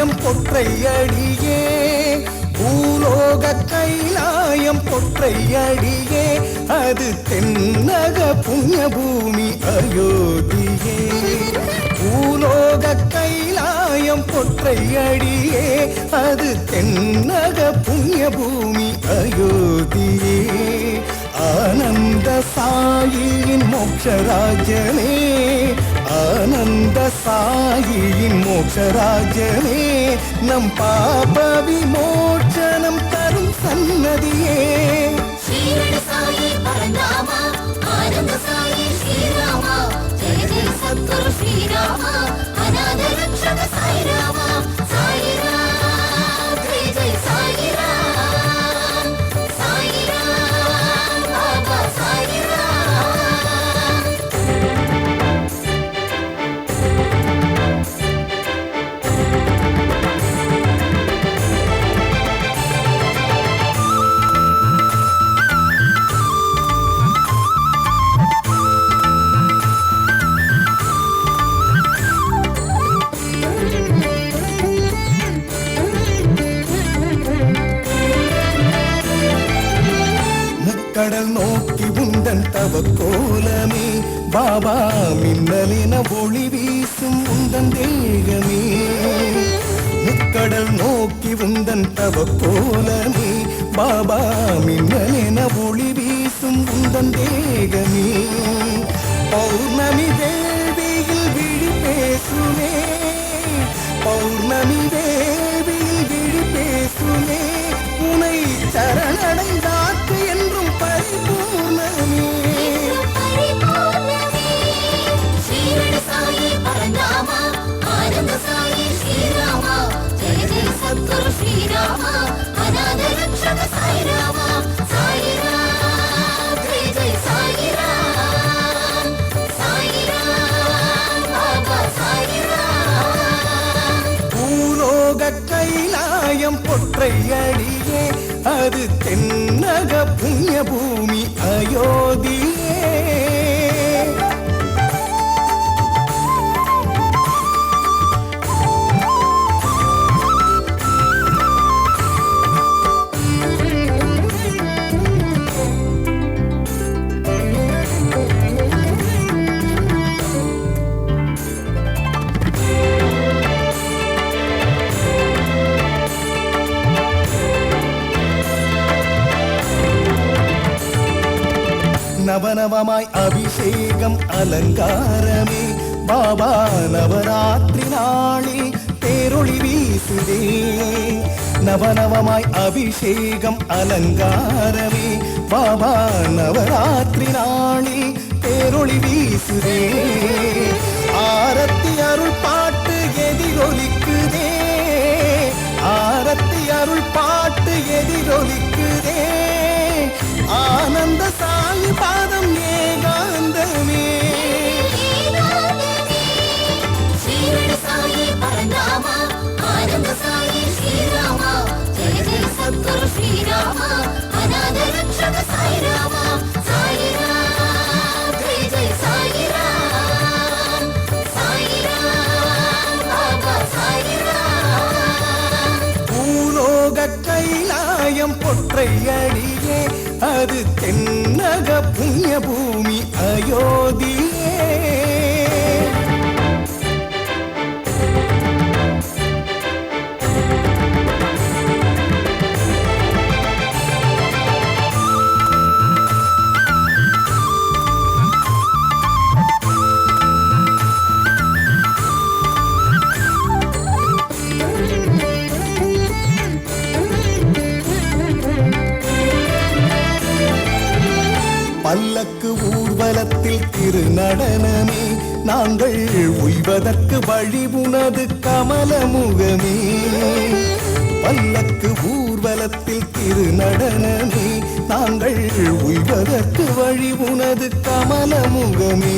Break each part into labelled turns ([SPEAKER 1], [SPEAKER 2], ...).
[SPEAKER 1] கைலாயம் பொற்றையடியே பூலோக கைலாயம் பொற்றையடியே அது தென்னக புண்ணிய பூமி அயோத்தியே. பூலோக கைலாயம் பொற்றையடியே அது தென்னக புண்ணிய பூமி அயோத்தியே. ஆனந்த சாயியின் மோட்சராஜனே. ஆனந்த சாயியின் மோட்சராஜனே நம் பாப விமோச்சனம் தரும் சன்னதியே. உந்தன் பாபா மின்னலின ஒளி வீசும் உந்தன் தேகமே. முக்கடல் நோக்கி உந்தன் தவ கோலமே பாபா மின்னலின ஒளி வீசும் உந்தன் தேகமே. பௌர்ணமி தேவியில் விழி பேசுமே. பௌர்ணமி தேவியில் விழி பேசுமே. உனை சரணடை கைலாயம் பொற்றையடியே அது தென்னக புண்ணிய பூமி அயோத்தியே நவநவமாய் அபிஷேகம் அலங்காரமே. பாபா நவராத்திரி நாளில் தேரொளி வீசுதே. நவநவமாய் அபிஷேகம் அலங்காரமே. பாபா நவராத்திரி நாளில் தேரொளி வீசுதே. பொற்றையடியே அது தென்னக புண்ணிய பூமி அயோத்தியே. திரு நடனமே நாங்கள் உய்வதற்கு வழி உனது கமல முகமே. பல்லக்கு ஊர்வலத்தில் திரு நடனமே நாங்கள் உய்வதற்கு வழி உனது கமல முகமே.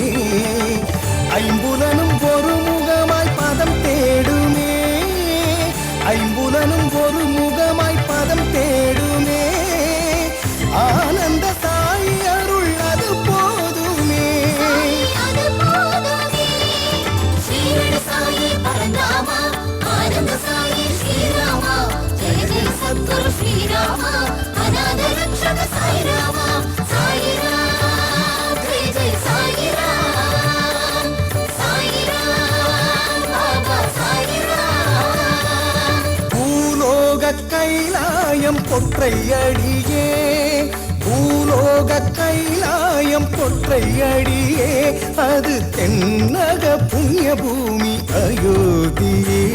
[SPEAKER 1] பொற்றையடியே. பூலோக கைலாயம் பொற்றையடியே. அது தென்னக புண்ணிய பூமி அயோத்தியே.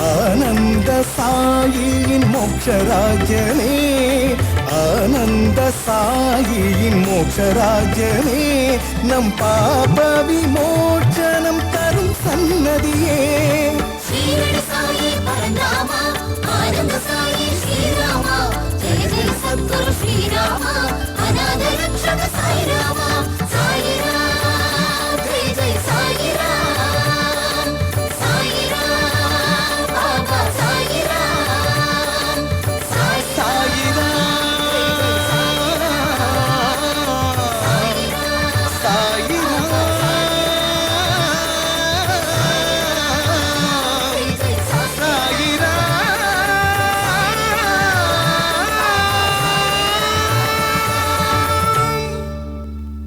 [SPEAKER 1] ஆனந்த சாயியின் மோட்சராஜனே. ஆனந்த சாயியின் மோட்சராஜனே. நம் பாப விமோச்சனம் தரும் சன்னதியே.
[SPEAKER 2] శ్రీరామ అనాథ రక్షక సాయిరామ.